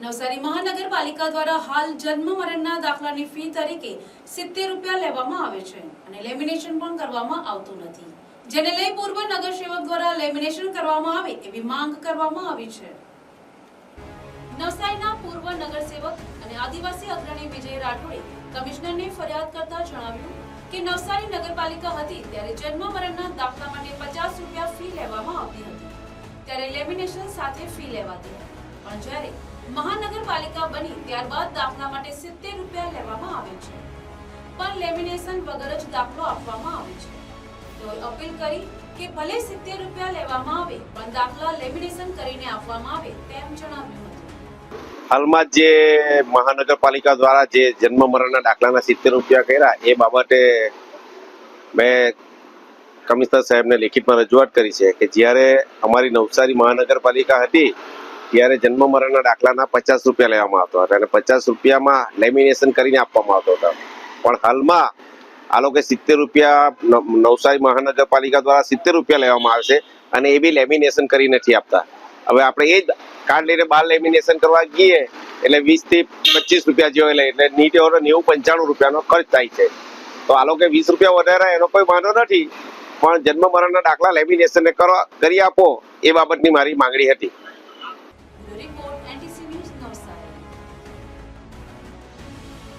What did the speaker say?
નવસારી મહાનગરપાલિકા દ્વારા હાલ જન્મ મરણના દાખલાની ફી તરીકે સિત્તેર રૂપિયા લેવામાં આવે છે અને લેમિનેશન પણ કરવામાં આવતું નથી. જેને લઈ પૂર્વ નગરસેવક દ્વારા લેમિનેશન કરવામાં આવે એવી માંગ કરવામાં આવી છે. નવસારીના પૂર્વ નગરસેવક અને આદિવાસી અગ્રણી વિજય રાઠોડે કમિશનરને ફરિયાદ કરતા જણાવ્યું કે નવસારી નગરપાલિકા હતી ત્યારે જન્મ મરણના દાખલા માટે પચાસ રૂપિયા ફી લેવામાં આવતી હતી. ત્યારે લેમિનેશન સાથે ફી લેવાતી હતી. પણ જ્યારે મહાનગરપાલિકા બની ત્યારબાદ દાખલા માટે સિત્તેર રૂપિયા લેવામાં આવે છે. પણ લેમિનેશન વગર જ દાખલો આપવામાં આવે છે. તેઓએ અપીલ કરી કે ભલે સિત્તેર રૂપિયા લેવામાં આવે, પણ દાખલા લેમિનેશન કરીને આપવામાં આવે તેમ જણાવ્યું હાલમાં જે મહાનગરપાલિકા દ્વારા જે જન્મ મરણના દાખલાના સિત્તેર રૂપિયા કર્યા, એ બાબતે મેં કમિશનર સાહેબને લેખિતમાં રજૂઆત કરી છે કે જ્યારે અમારી નવસારી મહાનગરપાલિકા હતી ત્યારે જન્મ મરણના દાખલાના પચાસ રૂપિયા લેવામાં આવતા હતા અને પચાસ રૂપિયામાં લેમિનેશન કરીને આપવામાં આવતો હતો. પણ હાલમાં આ લોકો સિત્તેર રૂપિયા નવસારી મહાનગરપાલિકા દ્વારા સિત્તેર રૂપિયા લેવામાં આવશે અને એ બી લેમિનેશન કરી નથી આપતા. હવે આપણે એ જ કાર્ડ લઈને બાર લેમિનેશન કરવા ગઈએ એટલે વીસથી પચીસ રૂપિયા જેવો લે, એટલે નીટ નેવું પંચાણું રૂપિયાનો ખર્ચ થાય છે. તો આ લોકો વીસ રૂપિયા વધારે, એનો કોઈ વાંધો નથી. પણ જન્મ મરણના દાખલા લેમિનેશન કરવા કરી આપો એ બાબતની મારી માંગણી હતી.